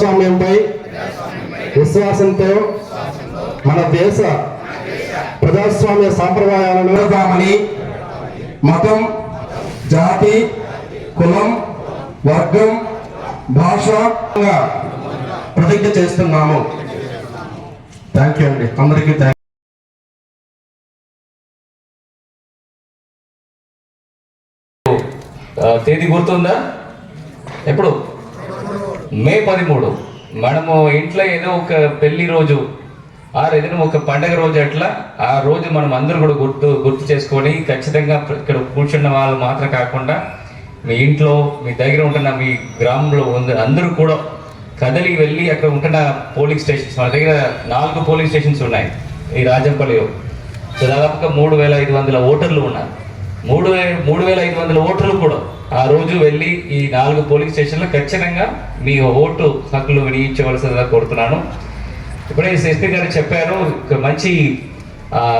ప్రజాస్వామ్యంపై విశ్వాసంతో మన దేశ ప్రజాస్వామ్య సాంప్రదాయాలను నిలదామని మతం జాతి కులం వర్గం భాష ప్రతిజ్ఞ చేస్తున్నాము. థ్యాంక్ యూ అండి. అందరికీ థ్యాంక్ తేదీ గుర్తుందా? ఎప్పుడు? మే పదమూడు. మనము ఇంట్లో ఏదో ఒక పెళ్ళి రోజు ఆ ఏదైనా ఒక పండగ రోజు అట్లా ఆ రోజు మనం అందరూ కూడా గుర్తు గుర్తు చేసుకొని ఖచ్చితంగా ఇక్కడ కూర్చున్న వాళ్ళు మాత్రం కాకుండా మీ ఇంట్లో మీ దగ్గర ఉంటున్న మీ గ్రామంలో ఉన్న అందరూ కూడా కదలి వెళ్ళి అక్కడ ఉంటున్న పోలింగ్ స్టేషన్స్ మన దగ్గర నాలుగు పోలింగ్ స్టేషన్స్ ఉన్నాయి. ఈ రాజంపల్లిలో. సో దాదాపుగా మూడు వేల ఐదు వందల ఓటర్లు ఉన్నారు. మూడు వే మూడు వేల ఐదు వందల ఓటర్లు కూడా ఆ రోజు వెళ్ళి ఈ నాలుగు పోలింగ్ స్టేషన్లో ఖచ్చితంగా మీ ఓటు హక్కులు వినియోగించవలసిందిగా కోరుతున్నాను. ఇప్పుడే ఎస్పీ గారు చెప్పారు మంచి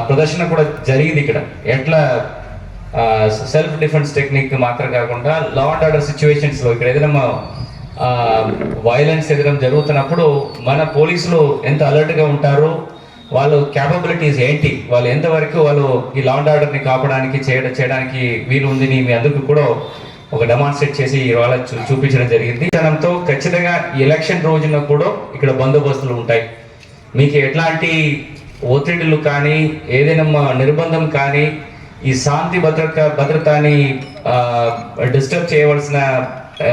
ప్రదర్శన కూడా జరిగింది ఇక్కడ. ఎట్లా సెల్ఫ్ డిఫెన్స్ టెక్నిక్ మాత్రం కాకుండా లా అండ్ ఆర్డర్ సిచ్యువేషన్స్లో ఇక్కడ ఏదైనా వైలెన్స్ ఎదురం జరుగుతున్నప్పుడు మన పోలీసులు ఎంత అలర్ట్గా ఉంటారో వాళ్ళు క్యాపబిలిటీస్ ఏంటి? వాళ్ళు ఎంతవరకు వాళ్ళు ఈ లాండ్ ఆర్డర్ని కాపడానికి చేయడం చేయడానికి వీలు ఉందని మీ అందరికీ కూడా ఒక డెమాన్స్ట్రేట్ చేసి ఇవాళ చూ చూపించడం జరిగింది. జనంతో ఖచ్చితంగా ఎలక్షన్ రోజున కూడా ఇక్కడ బందోబస్తులు ఉంటాయి. మీకు ఎట్లాంటి ఒత్తిడులు కానీ ఏదైనా నిర్బంధం కానీ ఈ శాంతి భద్రత భద్రతని డిస్టర్బ్ చేయవలసిన ఆ,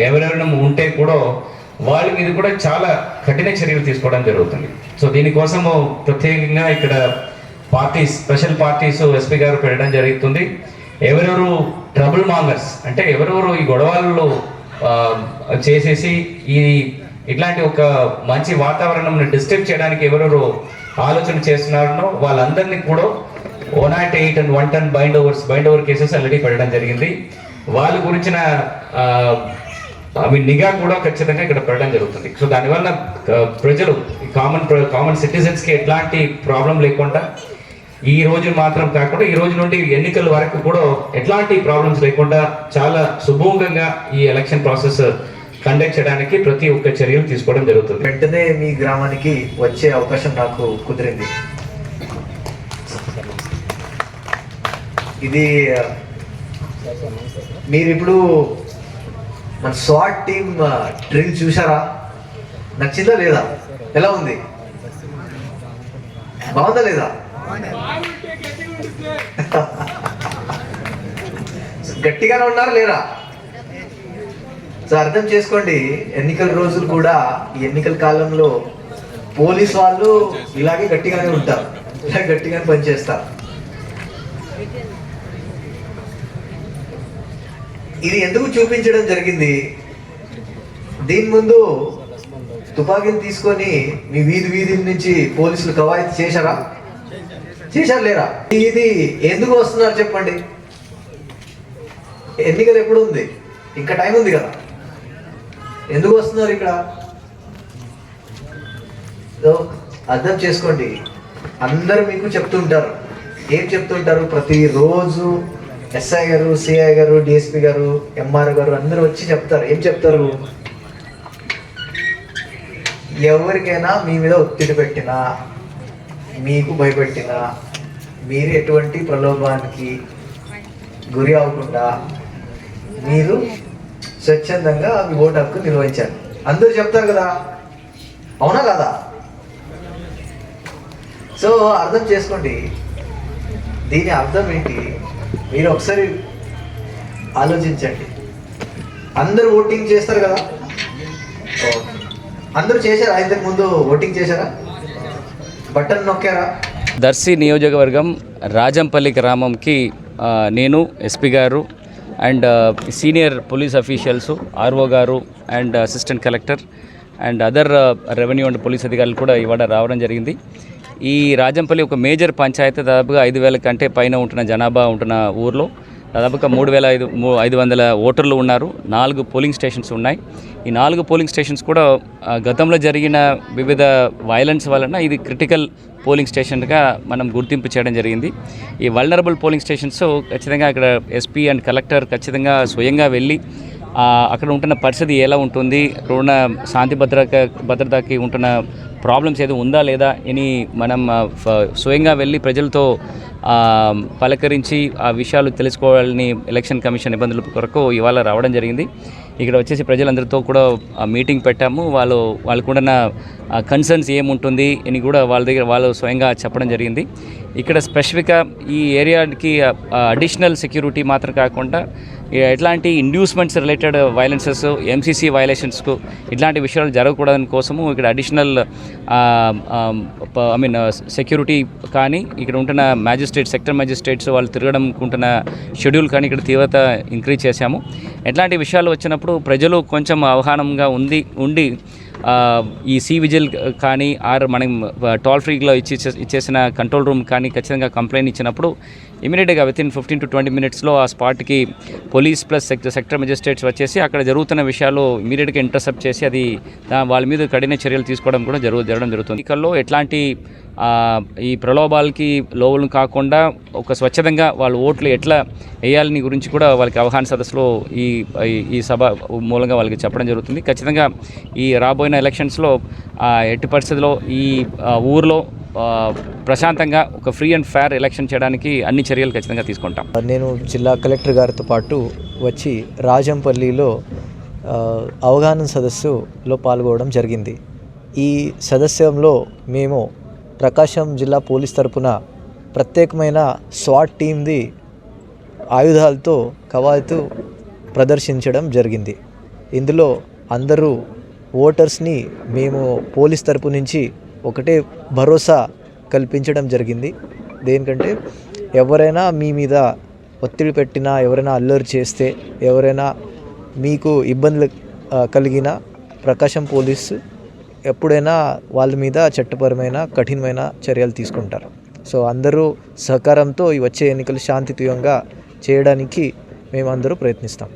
ఎవరెవరైనా ఉంటే కూడా వాళ్ళ మీద కూడా చాలా కఠిన చర్యలు తీసుకోవడం జరుగుతుంది. సో దీనికోసము ప్రత్యేకంగా ఇక్కడ పార్టీస్ స్పెషల్ పార్టీస్ ఎస్పీ గారు పెట్టడం జరుగుతుంది. ఎవరెవరు ట్రబుల్ మాంగర్స్ అంటే ఎవరెవరు ఈ గొడవల్లో చేసేసి ఈ ఇట్లాంటి ఒక మంచి వాతావరణం డిస్టర్బ్ చేయడానికి ఎవరెవరు ఆలోచన చేస్తున్నారో వాళ్ళందరినీ కూడా one not eight and one ten bind overs bind over cases already పెట్టడం జరిగింది. వాళ్ళ గురించిన అవి నిఘా కూడా ఖచ్చితంగా ఇక్కడ పెట్టడం జరుగుతుంది. సో దానివల్ల ప్రజలు కామన్ కామన్ సిటిజన్స్కి ఎట్లాంటి ప్రాబ్లం లేకుండా ఈ రోజు మాత్రం కాకుండా ఈ రోజు నుండి ఎన్నికల వరకు కూడా ఎట్లాంటి ప్రాబ్లమ్స్ లేకుండా చాలా సుభూంగంగా ఈ ఎలక్షన్ ప్రాసెస్ కండక్ట్ చేయడానికి ప్రతి ఒక్క చర్యలు తీసుకోవడం జరుగుతుంది. వెంటనే మీ గ్రామానికి వచ్చే అవకాశం నాకు కుదిరింది. ఇది మీరు ఇప్పుడు మన స్వాట్ టీమ్ డ్రిల్ చూసారా నచ్చిందా లేదా? ఎలా ఉంది? బాగుందా లేదా? గట్టిగానే ఉన్నారా లేరా సో అర్థం చేసుకోండి ఎన్నికల రోజులు కూడా ఈ ఎన్నికల కాలంలో పోలీస్ వాళ్ళు ఇలాగే గట్టిగానే ఉంటారు. ఇలా గట్టిగానే పనిచేస్తారు. ఇది ఎందుకు చూపించడం జరిగింది? దీని ముందు తుపాకీని తీసుకొని మీ వీధి వీధి నుంచి పోలీసులు కవాయతు చేశారా? చేశారు లేరా? ఇది ఎందుకు వస్తున్నారు చెప్పండి. ఎన్నికలు ఎప్పుడు ఉంది? ఇంకా టైం ఉంది కదా. ఎందుకు వస్తున్నారు ఇక్కడ? అర్థం చేసుకోండి. అందరూ మీకు చెప్తుంటారు. ఏం చెప్తుంటారు? ప్రతిరోజు ఎస్ఐ గారు సిఐ గారు డిఎస్పి గారు ఎంఆర్ గారు అందరూ వచ్చి చెప్తారు. ఏం చెప్తారు? ఎవరికైనా మీ మీద ఒత్తిడి పెట్టినా మీకు భయపెట్టినా మీరు ఎటువంటి ప్రలోభానికి గురి అవ్వకుండా మీరు స్వచ్ఛందంగా మీ ఓటు హక్కు నిర్వహించారు అందరూ చెప్తారు కదా? అవునా కదా? సో అర్థం చేసుకోండి. దీని అర్థం ఏంటి? మీరు ఒకసారి ఆలోచించండి. అందరూ ఓటింగ్ చేస్తారు కదా? అందరూ చేశారా? ఇంతకు ముందు ఓటింగ్ చేశారా? బటన్ నొక్కారా? దర్శి నియోజకవర్గం రాజంపల్లి గ్రామంకి నేను ఎస్పీ గారు and senior police officials RO గారు and assistant collector and other revenue and police అధికారులు కూడా ఇవాళ రావడం జరిగింది. ఈ రాజంపల్లి ఒక మేజర్ పంచాయతీ దాదాపుగా ఐదు వేల కంటే పైన ఉంటున్న జనాభా ఉంటున్న ఊర్లో దాదాపుగా మూడు వేల ఐదు మూ- ఐదు వందల ఓటర్లు ఉన్నారు. నాలుగు పోలింగ్ స్టేషన్స్ ఉన్నాయి. ఈ నాలుగు పోలింగ్ స్టేషన్స్ కూడా గతంలో జరిగిన వివిధ వైలెన్స్ వలన ఇది క్రిటికల్ పోలింగ్ స్టేషన్గా మనం గుర్తింపు చేయడం జరిగింది. ఈ వల్నరబుల్ పోలింగ్ స్టేషన్స్ ఖచ్చితంగా అక్కడ ఎస్పీ అండ్ కలెక్టర్ ఖచ్చితంగా స్వయంగా వెళ్ళి అక్కడ ఉంటున్న పరిస్థితి ఎలా ఉంటుంది? అక్కడ ఉన్న శాంతి భద్రత భద్రతకి ఉంటున్న ప్రాబ్లమ్స్ ఏదో ఉందా లేదా? అని మనం ఫ- స్వయంగా వెళ్ళి ప్రజలతో పలకరించి ఆ విషయాలు తెలుసుకోవాలని ఎలక్షన్ కమిషన్ నిబంధనల కొరకు ఇవాళ రావడం జరిగింది. ఇక్కడ వచ్చేసి ప్రజలందరితో కూడా మీటింగ్ పెట్టాము. వాళ్ళు వాళ్ళకున్న కన్సర్న్స్ ఏముంటుంది? అని కూడా వాళ్ళ దగ్గర వాళ్ళు స్వయంగా చెప్పడం జరిగింది. ఇక్కడ స్పెసిఫిక్గా ఈ ఏరియాకి అడిషనల్ సెక్యూరిటీ మాత్రం కాకుండా ఎట్లాంటి ఇండ్యూస్మెంట్స్ రిలేటెడ్ వైలెన్సెస్ ఎంసీసీ వైలేషన్స్కు ఇట్లాంటి విషయాలు జరగకూడదని కోసము ఇక్కడ అడిషనల్ ఐ మీన్ సెక్యూరిటీ కానీ ఇక్కడ ఉంటున్న మ్యాజిస్ట్రేట్ సెక్టర్ మ్యాజిస్ట్రేట్స్ వాళ్ళు తిరగడం ఉంటున్న షెడ్యూల్ కానీ ఇక్కడ తీవ్రత ఇంక్రీజ్ చేశాము. ఎట్లాంటి విషయాలు వచ్చినప్పుడు ప్రజలు కొంచెం అవగాహనంగా ఉంది ఉండి ఈ సీ విజిల్ కానీ ఆర్ మనం టోల్ ఫ్రీలో ఇచ్చి ఇచ్చేసిన కంట్రోల్ రూమ్ కానీ ఖచ్చితంగా కంప్లైంట్ ఇచ్చినప్పుడు ఇమీడియట్గా with in fifteen to twenty మినిట్స్లో ఆ స్పాట్కి పోలీస్ ప్లస్ సెక్టర్ మెజిస్ట్రేట్స్ వచ్చేసి అక్కడ జరుగుతున్న విషయాలు ఇమీడియట్గా ఇంటర్సెప్ట్ చేసి అది వాళ్ళ మీద కఠిన చర్యలు తీసుకోవడం కూడా జరుగు జరగడం జరుగుతుంది. ఎన్నికల్లో ఎట్లాంటి ఈ ప్రలోభాలకి లోవులు కాకుండా ఒక స్వచ్ఛతంగా వాళ్ళు ఓట్లు ఎట్లా వేయాలని గురించి కూడా వాళ్ళకి అవగాహన సదస్సులో ఈ ఈ- సభ మూలంగా వాళ్ళకి చెప్పడం జరుగుతుంది. ఖచ్చితంగా ఈ రాబోయిన ఎలక్షన్స్లో ఎట్టి పరిస్థితిలో ఈ ఊర్లో ప్రశాంతంగా ఒక ఫ్రీ అండ్ ఫేర్ ఎలక్షన్ చేయడానికి అన్ని చర్యలు ఖచ్చితంగా తీసుకుంటాం. నేను జిల్లా కలెక్టర్ గారితో పాటు వచ్చి రాజంపల్లిలో అవగాహన సదస్సులో పాల్గొనడం జరిగింది. ఈ సదస్యంలో మేము ప్రకాశం జిల్లా పోలీస్ తరపున ప్రత్యేకమైన స్వాట్ టీమ్ది ఆయుధాలతో కవాతు ప్రదర్శించడం జరిగింది. ఇందులో అందరూ ఓటర్స్ని మేము పోలీస్ తరపు నుంచి ఒకటే భరోసా కల్పించడం జరిగింది. దేనికంటే ఎవరైనా మీ మీద ఒత్తిడి పెట్టినా ఎవరైనా అల్లరి చేస్తే ఎవరైనా మీకు ఇబ్బందులు కలిగిన ప్రకాశం పోలీసు ఎప్పుడైనా వాళ్ళ మీద చట్టపరమైన కఠినమైన చర్యలు తీసుకుంటారు. సో అందరూ సహకారంతో ఈ వచ్చే ఎన్నికలు శాంతియుతంగా చేయడానికి మేమందరూ ప్రయత్నిస్తాం.